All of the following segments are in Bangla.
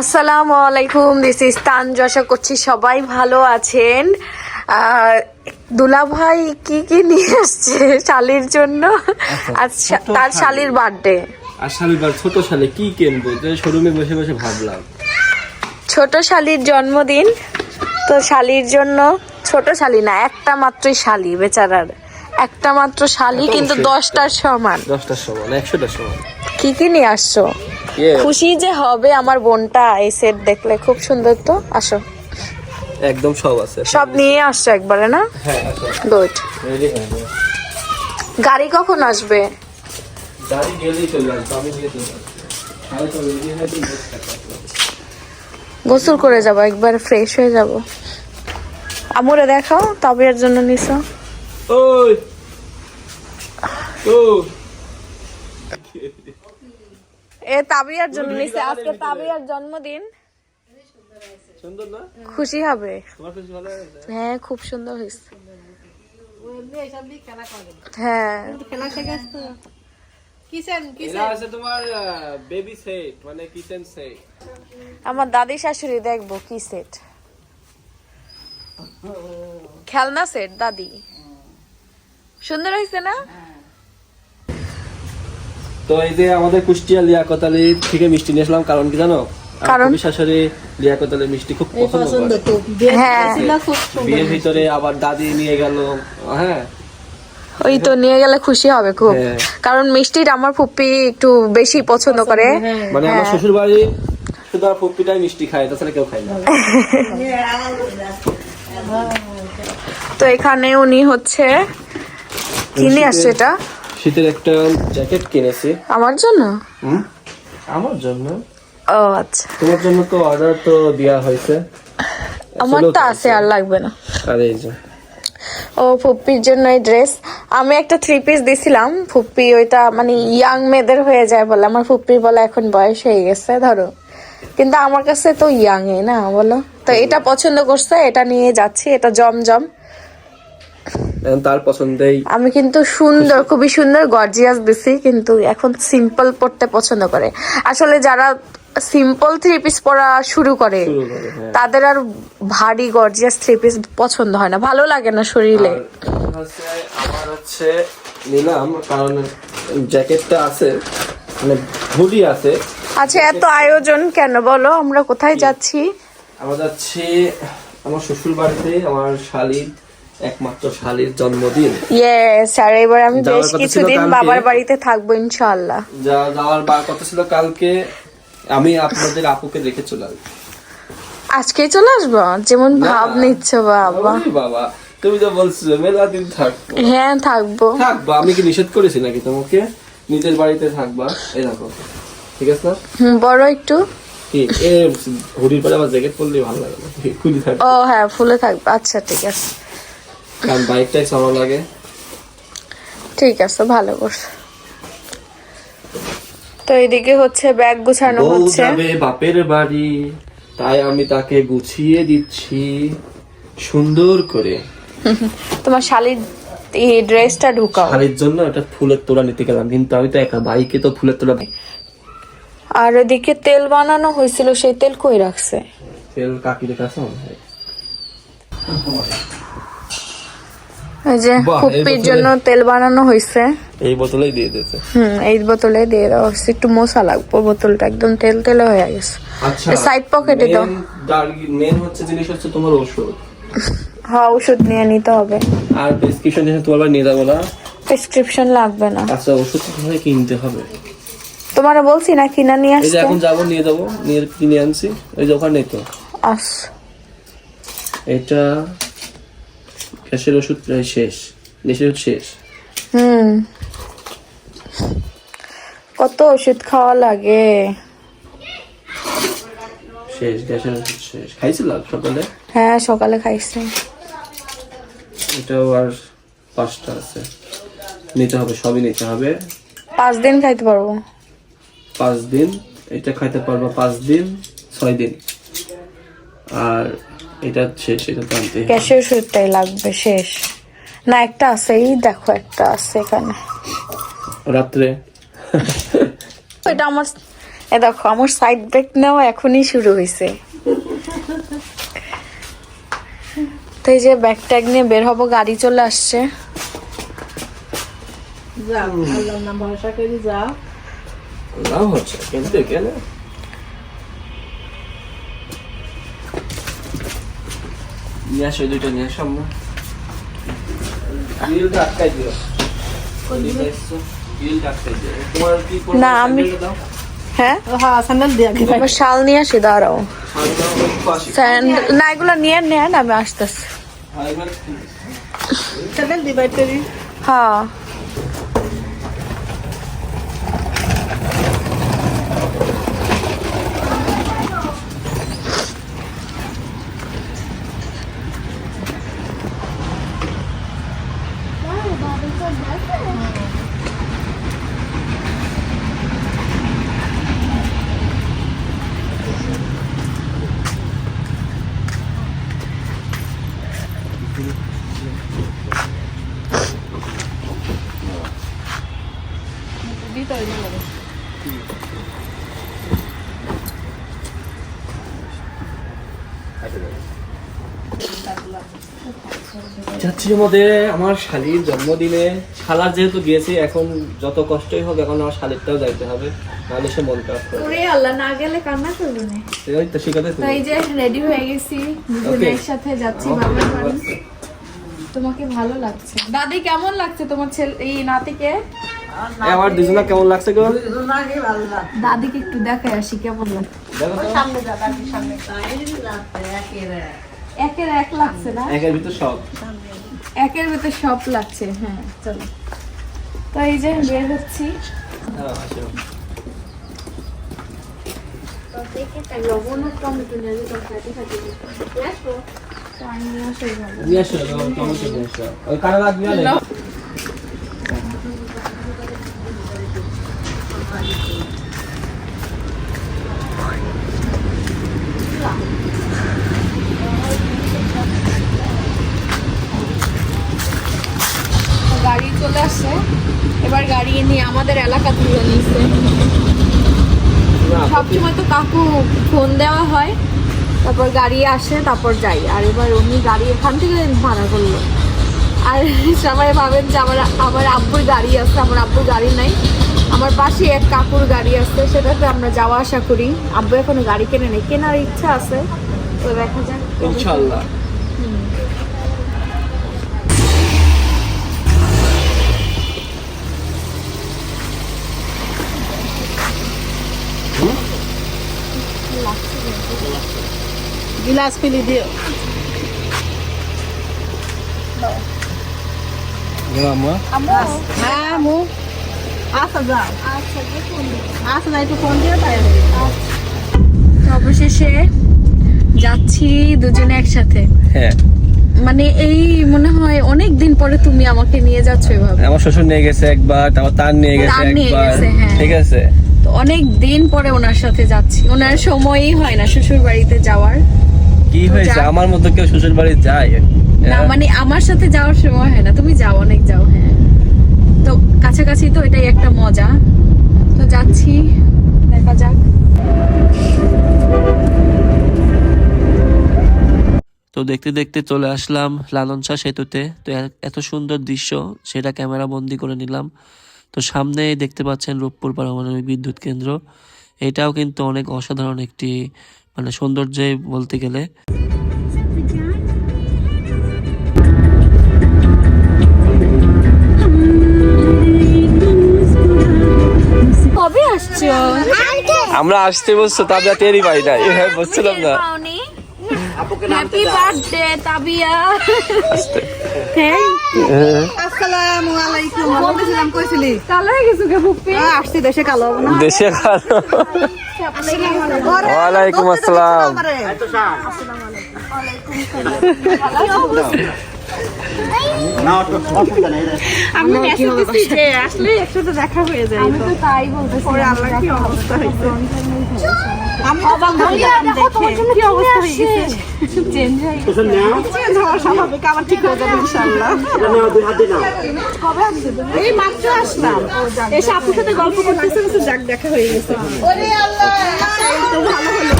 আসসালামু আলাইকুম দিস ইজ তানজু আশা করছি সবাই ভালো আছেন। আর দুলা ভাই কি কি নিয়ে আসছে শালির জন্য? আজ ছোট তার শালির বার্থডে আর শালিবার ছোট শালে কি কিনবো? যে শোরুমে বসে বসে ভাবলাম। ছোট শালির জন্মদিন। তো শালির জন্য ছোট শালি না একটা মাত্রই শালি বেচারার। একটা মাত্র শালি কিন্তু দশটার সমান। দশটার সমান একশোটার সমান। কি কি নিয়ে আসছো? খুশি যে হবে আমার বোনটা এই সেট দেখলে খুব সুন্দর তো? আসো। একদম সব আছে। সব নিয়ে আসছো একবারে না? হ্যাঁ গুড রেডি হয়ে যাও। গাড়ি কখন আসবে? গাড়ি গেলেই চলে আসব আমি নিয়ে চলে আসব। আমি তো রেডি হয়ে তো বসে থাকব। গোসল করে যাব একবার ফ্রেশ হয়ে যাব। আমুরে দেখাও তবে এর জন্য নিছো। ওই। ও। এ তাবিয়ার জন্য নিছে আজকে তাবিয়ার জন্মদিন। সুন্দর না? খুশি হবে। তোমার খুশি ভালো হয়েছে? হ্যাঁ খুব সুন্দর হয়েছে। হ্যাঁ। এটা আছে তোমার বেবি সেট মানে কিচেন সেট আমার দাদি শাশুড়ি দেখব কি সেট খেলনা সেট দাদি। সুন্দর হয়েছে না? তো এই যে আমাদের কুষ্টিয়া লিয়াকত আলী থেকে মিষ্টি নিয়ে আসলাম কারণ কি জানো? আমার কারণ? শাশুড়ি লিয়াকত আলী মিষ্টি খুব পছন্দ হ্যাঁ। বিয়ের ভিতরে আবার দাদি নিয়ে গেল হ্যাঁ। ওই তো নিয়ে গেলে খুশি হবে খুব। হ্যাঁ। কারণ মিষ্টিটা আমার ফুপ্পি একটু বেশি পছন্দ করে। মানে হ্যাঁ। আমার শ্বশুর বাড়ি শুধু আমার পুপ্পিটাই মিষ্টি খায় তাছাড়া কেউ খায় না। তো এখানে উনি হচ্ছে কি নিয়ে আসছে এটা? শীতের একটা জ্যাকেট কিনেছি। আমার জন্য? আমার জন্য? ও আচ্ছা। তোমার জন্য তো অর্ডার তো দেওয়া হয়েছে। আমার তো আছে আর লাগবে না। আর এই যে। ও ফুপ্পির জন্য এই ড্রেস আমি একটা থ্রি পিস দিছিলাম। ফুপ্পি ওইটা মানে ইয়াং মেয়েদের হয়ে যায় বলে। আমার ফুপ্পির বলে এখন বয়স হয়ে গেছে ধরো। কিন্তু আমার কাছে তো ইয়াং এ না বলো? তো এটা পছন্দ করছে এটা নিয়ে যাচ্ছি এটা জমজম। তার পছন্দেই আমি কিন্তু সুন্দর খুবই সুন্দর গর্জিয়াস দিছি কিন্তু এখন সিম্পল পড়তে পছন্দ করে। আসলে যারা সিম্পল থ্রি পিস পরা শুরু করে হ্যাঁ। তাদের আর ভারী গর্জিয়াস থ্রি পিস পছন্দ হয় না ভালো লাগে না শরীরে। আমার হচ্ছে নিলাম কারণ জ্যাকেটটা আছে মানে হুডি আছে। আচ্ছা এত আয়োজন কেন বলো? আমরা কোথায় যাচ্ছি? আমরা যাচ্ছি আমার শ্বশুর বাড়িতে আমার শালির একমাত্র শালির জন্মদিন। ইয়েস আর এবার আমি বেশ কিছুদিন বাবার বাড়িতে থাকব ইনশাআল্লাহ। যাওয়ার কথা ছিল কালকে। আমি আপনাদের আপুকে রেখে চলে আসব। আজকেই চলে আসব? যেমন ভাব নিচ্ছ বাবা। বাবা তুমি তো বলছো মেলা দিন থাকব। হ্যাঁ থাকব। থাকবা আমি কি নিষেধ করেছি নাকি তোমাকে? নিজের বাড়িতে থাকবা? এই দেখো ঠিক আছে না? হুম, বড় একটু। হুডির পরে আবার জ্যাকেট পরলে ভালো লাগে না? ও হ্যাঁ ফুলে থাকবে। আচ্ছা ঠিক আছে। কারণ বাইকটাই চালানো লাগে। ঠিক আছে ভালো করছ। তো এদিকে হচ্ছে ব্যাগ গুছানো হচ্ছে। যাবে বাপের বাড়ি তাই আমি তাকে গুছিয়ে দিচ্ছি সুন্দর করে। তোমার শালির এই ড্রেসটা ঢুকাও। শাড়ির জন্য একটা ফুলের তোড়া নিতে গেলাম কিন্তু আমি তো একা বাইকে তো ফুলের তোড়া আর ওদিকে তেল বানানো হয়েছিল সেই তেল কই রাখছে? তেল কাকির কাছে। এই যে জন্য তেল বানানো হয়েছে এই বোতলেই দিয়ে দিয়েছে। হুম এই বোতলে দিয়ে একটু মশা লাগবে বোতলটা একদম তেল তেলে হয়ে গেছে। আচ্ছা সাইড পকেটে দাও। মেন হচ্ছে জিনিস হচ্ছে তোমার ওষুধ হ্যাঁ ওষুধ নিয়ে নিতে হবে। আর প্রেসক্রিপশন তোমার নিয়ে যাব না। প্রেসক্রিপশন লাগবে না। আচ্ছা ওষুধ কোথায় কিনতে হবে? তোমার বলছি না কিনা নিয়ে আসতে। এখন যাব নিয়ে যাব নিয়ে কিনে আনছি। ওই দোকানে তো। আস। এটা গ্যাসের ওষুধ প্রায় শেষ। গ্যাসের ওষুধ শেষ। হুম। কত ওষুধ খাওয়া লাগে? শেষ গ্যাসের ওষুধ শেষ। খাইছিলাম সকালে? হ্যাঁ সকালে খাইছি। এটাও আর পাঁচটা আছে। নিতে হবে সবই নিতে হবে। পাঁচ দিন খাইতে পারব। পাঁচ দিন এটা খাইতে পারব পাঁচ দিন ছয় দিন। আর এটা শেষ এটা তো আনতে গ্যাসের ওষুধটাই লাগবে শেষ। না একটা আছে এই দেখো একটা আছে এখানে। রাত্রে। এটা আমার এ দেখো আমার সাইড ব্রেক নেওয়া এখনই শুরু হয়েছে তো এই যে ব্যাগ ট্যাগ নিয়ে বের হব গাড়ি চলে আসছে। যাও। আল্লাহর নাম ভরসা করে যাও। নাম হচ্ছে কিন্তু কেন নিয়ে আসো দুইটা নিয়ে আসো আটকাই দিও? না, আমি- হ্যাঁ? হ্যাঁ স্যান্ডেল দিয়ে শাল নিয়ে আসি দাঁড়াও। না এগুলো নিয়ে নেন আমি আসতেছি। স্যান্ডেল হ্যাঁ। যাচ্ছি আমাদের আমার শালির জন্মদিনে। শালার যেহেতু গিয়েছি এখন যত কষ্টই হোক এখন আমার শালিরটাও যাইতে হবে নাহলে সে মন খারাপ করে ওরে আল্লাহ না গেলে কান্না করবে না? তো শিখাতে তো এই যে রেডি হয়ে গেছি দুজনে Okay. একসাথে যাচ্ছি বাবার বাড়ি তোমাকে ভালো লাগছে। দাদি কেমন লাগছে তোমার ছেলে এই নাতিকে? আমার দুজনা কেমন লাগছে গো? দাদিকে একটু দেখায় আসি কেমন লাগছে? দেখো তো। একের এক লাগছে না? একের ভিতর সব। একের ভিতর সব লাগছে হ্যাঁ চলো। তো এই যে বের হচ্ছি। টমেটো নিয়ে আসো এভাবে। নিয়ে আসো কেমন কেমন করে নিয়ে আসো ওই কারা লাগবে না গাড়ি চলে আসছে এবার গাড়ি নিয়ে আমাদের এলাকা তুলে নিয়েছে না, সবসময় তো কাকু ফোন দেওয়া হয়, তারপর গাড়ি আসে, তারপর যাই। আর এবার উনি গাড়ি এখান থেকে ভাড়া করল। আর সবাই ভাবেন যে আমার আমার আব্বুর গাড়ি আছে, আমার আব্বুর গাড়ি নাই। আমার পাশে এক কাকুর গাড়ি আছে, সেটাতে আমরা যাওয়া আসা করি। আব্বু এখনও গাড়ি কেনে নেই, কেনার ইচ্ছা আছে। তো দেখা যাক। ইনশাআল্লাহ। গিলাস ফেলে দিও। তাই তো অবশেষে যাচ্ছি দুজনে একসাথে। হ্যাঁ। মানে এই মনে হয় অনেক দিন পরে তুমি আমাকে নিয়ে যাচ্ছ এভাবে। আমার শ্বশুর নিয়ে গেছে একবার তারপর তার নিয়ে গেছে একবার। হ্যাঁ। ঠিক আছে? তো অনেক দিন পরে ওনার সাথে যাচ্ছি। ওনার সময়ই হয় না শ্বশুর বাড়িতে যাওয়ার। কি হয়েছে? আমার মতো কেউ শ্বশুর বাড়ি যায়? না হ্যাঁ? মানে আমার সাথে যাওয়ার সময় হয় না। তুমি যাও অনেক যাও হ্যাঁ। তো কাছাকাছি তো এটাই একটা মজা। তো যাচ্ছি দেখা যাক। তো দেখতে দেখতে চলে আসলাম লালন শাহ সেতুতে। তো এত সুন্দর দৃশ্য সেটা ক্যামেরা বন্দি করে নিলাম। তো সামনেই দেখতে পাচ্ছেন রূপপুর পারমাণবিক বিদ্যুৎ কেন্দ্র। এটাও কিন্তু অনেক অসাধারণ একটি মানে সৌন্দর্যে বলতে গেলে। আমরা আসতে বলছো তা আমরা টেরই পাই না এভাবে বলছিলাম না। Happy birthday Tabia. হ্যাঁ। আসসালামু আলাইকুম বলতেছিলাম কইছিলি? কালো হয়ে গেছো কে ফুপি আসছি দেশে কালো হবে না। দেশে ভালো ওয়ালাইকুম আসসালাম। আমি মেসেজ দিছি যে আসলে একসাথে দেখা হয়ে যায়। আমি তো তাই বলতেছি। পরে আল্লাহ কি অবস্থা হয়েছে? আমি অবাক হয়ে গেলাম দেখে কি অবস্থা হয়ে গেছে? চেঞ্জ হয়ে গেছে। চেঞ্জ হওয়া স্বাভাবিক আবার ঠিক হয়ে যাবে ইনশাআল্লাহ। এই মাত্র আসলাম। এসে আপুর সাথে গল্প করতেছে তো যাক দেখা হয়ে গেছে। ওরে আল্লাহ! তো ভালো হলো।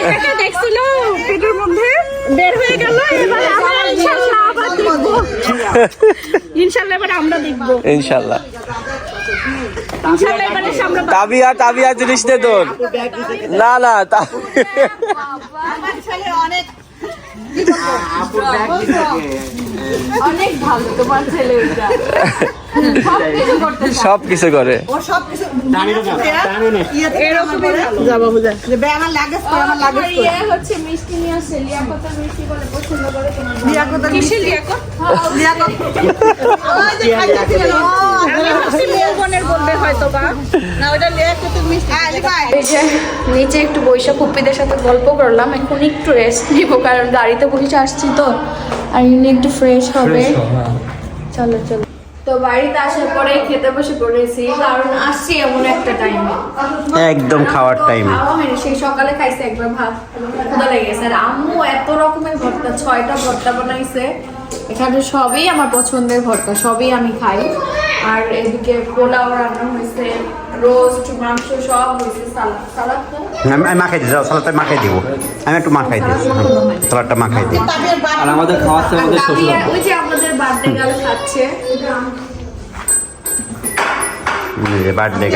এটাকে দেখছিল? পেটের মধ্যে? বের হয়ে গেল এবার আবার ইনশাআল্লাহ আবার দেখব। ইনশাআল্লাহ। এবার আমরা দেখব। ইনশাল্লাহ ইনশাআল্লাহ। তাবিয়া তাবিয়া জিনিস দে তোর। না না সব কিছু করে। ইয়ে। লিয়াকত কিসের লিয়াকত লিয়াকত ওই যে খাইতেছিল আমি ভাবছি মৌবনের বলবে হয়তো বা না ওটা লিয়াকতের মিষ্টি এই যে নিচে একটু বৈশাখ পুপ্পিদের সাথে গল্প করলাম এখন একটু রেস্ট নিব কারণ গাড়িতে বসে আসছি তো আর ইনি একটু ফ্রেশ হবে। চলো চলো। তো বাড়িতে আসার পরে খেতে বসে পড়েছি কারণ আসছি এমন একটা টাইমে একদম খাওয়ার টাইম খাওয়া হয়নি সেই সকালে খাইছে একবার ভাত। ক্ষুদা লেগেছে। আর আম্মু এত রকমের ভর্তা ছয়টা ভর্তা বানাইছে। এখানে সবই আমার পছন্দের ভর্তা সবই আমি খাই। আর এদিকে পোলাও রান্না হয়েছে রোস্ট মাংস সব হয়েছে সালাদ সালাদ আমি মাখাই দিই সালাদটা মাখাই দিব। আমি একটু মাখাই দিই। সালাদটা মাখাই দিই। আর আমাদের খাওয়াচ্ছে আমাদের শ্বশুর ওই যে আমাদের বার্থডে গার্ল খাচ্ছে। বার্থডে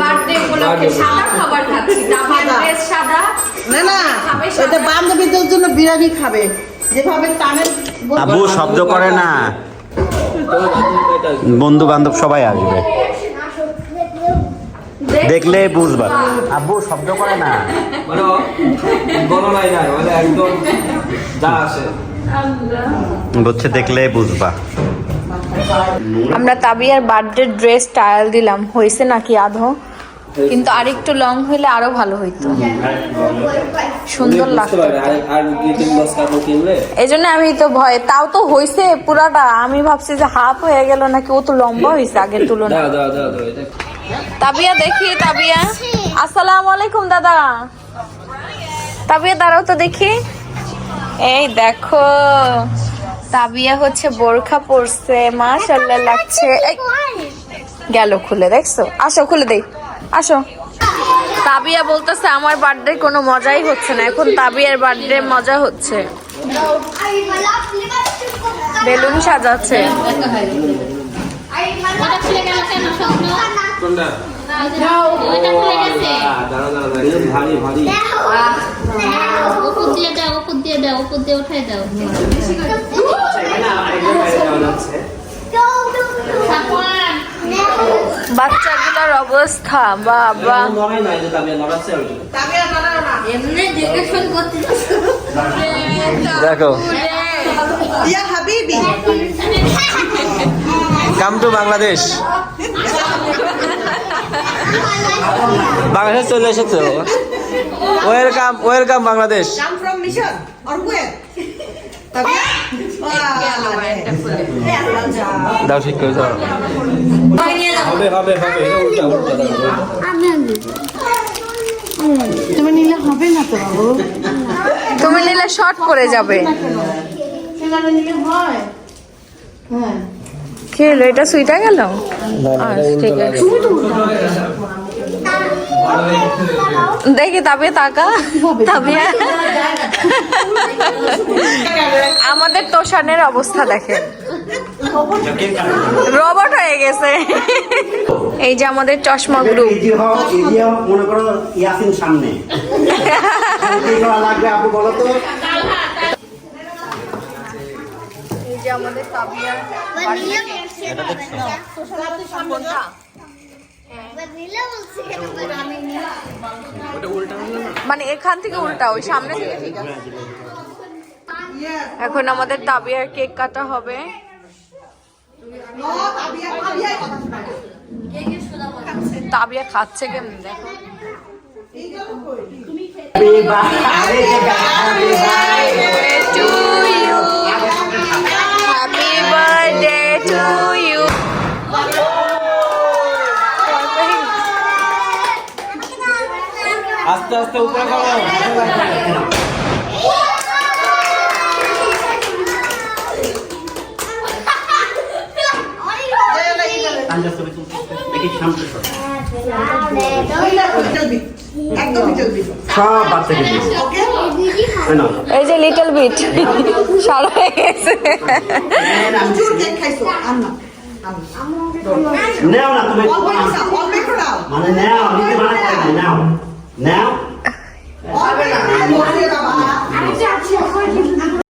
বার্থডে উপলক্ষে সাদা খাবার খাচ্ছি। সাদা। না না এটা। বান্ধবীদের জন্য বিরিয়ানি খাবে। যেভাবে টানের আবু শব্দ করে না। বন্ধু বান্ধব সবাই আসবে। দেখলে বুঝবা। আব্বু শব্দ করে না। বুঝছে দেখলে বুঝবা। আমরা তাবিয়ার বার্থডে ড্রেস স্টাইল দিলাম। হয়েছে নাকি আধো কিন্তু আরেকটু লং হইলে আরও ভালো হইতো। সুন্দর লাগতো। আর আর এই জন্য আমি তো ভয় তাও তো হয়েছে পুরাটা। আমি ভাবছি যে হাফ হয়ে গেল নাকি ও তো লম্বা হয়েছে আগের তুলনায়। তাবিয়া দেখি তাবিয়া। আসসালামু আলাইকুম দাদা। তাবিয়া দাঁড়াও তো দেখি। এই দেখো তাবিয়া হচ্ছে বোরখা পরছে মাশাআল্লাহ লাগছে। গেল খুলে দেখছ? আসো খুলে দেই। আসো। তাবিয়া বলতেছে আমার বার্থডে কোনো মজাই হচ্ছে না। এখন তাবিয়ার বার্থডে মজা হচ্ছে। বেলুন সাজাচ্ছে। দিয়ে দাও দিয়ে দাও ওপর দিয়ে উঠাই দাও। বাচ্চাগুলোর অবস্থা বাবা। দেখো। Come to Bangladesh. বাংলাদেশ চলে এসেছ welcome welcome Bangladesh. Come from mission or way তবে দাও ঠিক করে দাও। হবে হবে হবে উল্টা উল্টা তুমি নিলে হবে না তো বাবু? তুমি নিলে শর্ট পড়ে যাবে। হয়। হ্যাঁ। কি হলো এটা সুইটা গেল? আচ্ছা, ঠিক আছে। দেখি তাবিয়া তাকা তাবিয়া আমাদের তোষানের অবস্থা দেখেন। রোবট হয়ে গেছে। এই যে আমাদের চশমা গ্রুপ এই যে হোক এই যে মনে করো ইয়াসিন সামনে। লাগবে আপু বলো তো? এই যে আমাদের তাবিয়া মানে এখান থেকে উল্টা, ওই সামনে থেকে ঠিক আছে এখন আমাদের তাবিয়ার কেক কাটা হবে তাবিয়া খাচ্ছে কেমন, দেখো. Happy birthday to you. আস্তে আস্তে উপরে করো হ্যাঁ। এই যে লিটল বিট সারা হয়ে গেছে। নেও না তুমি মানে নেও নিতে মানা করে নাও। Now?